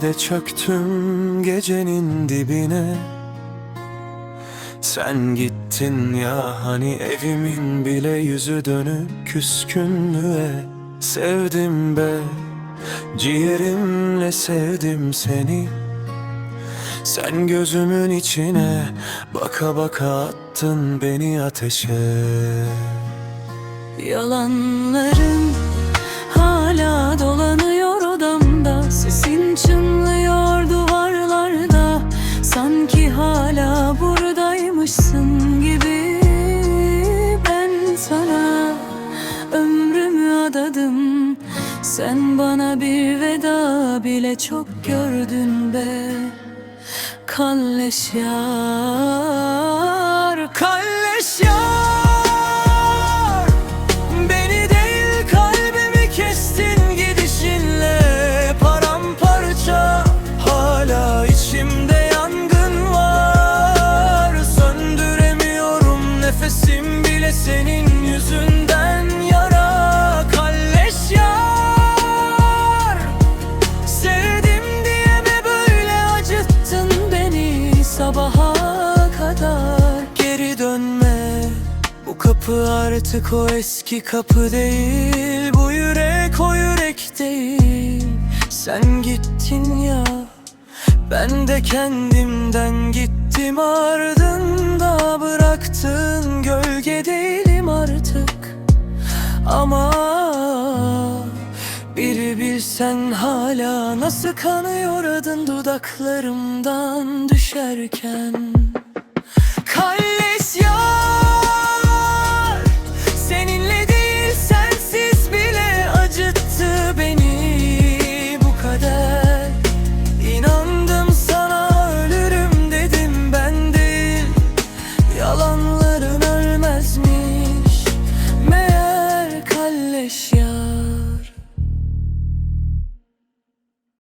de çöktüm gecenin dibine. Sen gittin ya hani evimin bile yüzü dönük küskünlüğe. Sevdim be ciğerimle sevdim seni. Sen gözümün içine baka baka attın beni ateşe. Yalanların Sen bana bir veda bile çok gördün be. Kalleş yar kapı artık o eski kapı değil. Bu yürek o yürek değil. Sen gittin ya Ben de kendimden gittim. Ardında Bıraktın gölge değilim artık. Ama bir bilsen hala Nasıl kanıyor adın dudaklarımdan düşerken. Kalles yar